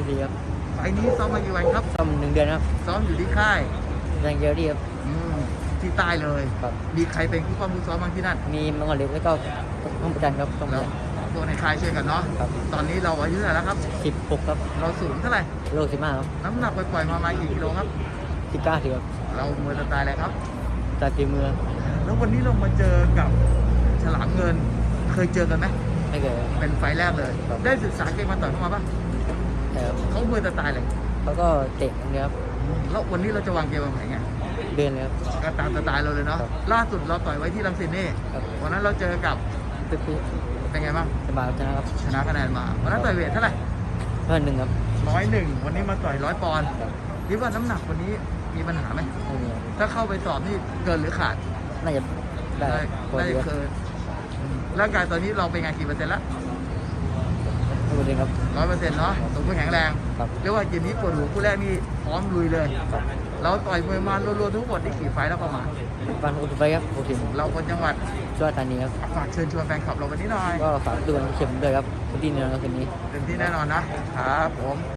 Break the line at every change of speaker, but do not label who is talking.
ที่สี่ครับ
ไฟล์นี้ซ้อมมากี่วันครับ
ซ่อมหนึ่งเดือนครับ
ซ้อมอยู่ที่ค่าย
แรงเยอะดีครับ
อืมที่ใต้เลย
ครับ
มีใครเป็นผู้ความผู้ซ้อมบ้างที่นั่น
มีมังกรเล็กแล้วก็ห้องประจันครับต้อง
แล้วตัวในค่ายช่วยกันเนาะ
ครับ
ตอนนี้เราอายุเท่าไหร่แล้วครับ
สิบหกครับ
เราสูงเท่าไหร่
โลสิบห้าครับ
น้ำหนักปล่อยๆมาประมาณกี่กิโลครับ
สิบเก้าสิครับ
เรามวยสไตล์อะไรครับ
ตาตีมือ
แล้ววันนี้เรามาเจอกับฉลามเงิน เคยเจอกันไหม
ไม่เคยครับ
เป็นไฟล์แรกเลย
ครับ
ได้ศึกษาเกมมาต่อยเข้ามาปะ
แต่ ครับ
เขามวยสไตล์อะไร
เขาก็เตะอย่างเดียวครับ
แล้ววันนี้เราจะวางเกมวางแผนไง
เดินเลยครับ
ก็ตามสไตล์เราเลยเนาะ
ครับ
ล่าสุดเราต่อยไว้ที่ลังสิตนี่
ครับ
วันนั้นเราเจอกับ
ปึ๊บปึ๊บ
เป็นไงบ้าง
สบายชนะครับ
ชนะคะแนนมา วันนั้นต่อยเวทเท่าไหร่
เพื่อนหนึ่งครับ
ร้อยหนึ่งวันนี้มาต่อยร้อยปอนด์
ครับ
คิดว่าน้ำหนักวันนี้มีปัญหาไหม
ไม่มีครับ
ถ้าเข้าไปสอบนี่เกินหรือขาด
น่าจะได้พอ
ได้
ดีครับ
เกินอืมร่างกายตอนนี้เราเป็นไงกี่เปอร์เซ็นต์ละ
ไม่เป็นไรครับ
ร้อยเปอร์เซ็นต์เนาะสมบูรณ์แข็งแรง
ครับ
เรียกว่าเกมนี้ปวดหัวคู่แรกนี่พร้อมลุยเลย
ครับ
เราต่อยมวยมารวมๆทั้งหมดนี่กี่ไฟล์แล้วประมาณ
ฟันโอตุไปครับโอทิม
เราคนจังหวัด
ช่วยตานีครับ
ฝากเชิญชวนแฟนคลับเราวันนี้หน่อย
ก็ฝากดูกันเข็มด้วยครับวันที่หนึ่งครับคืนนี้
เต็มที่แน่นอนนะครับผม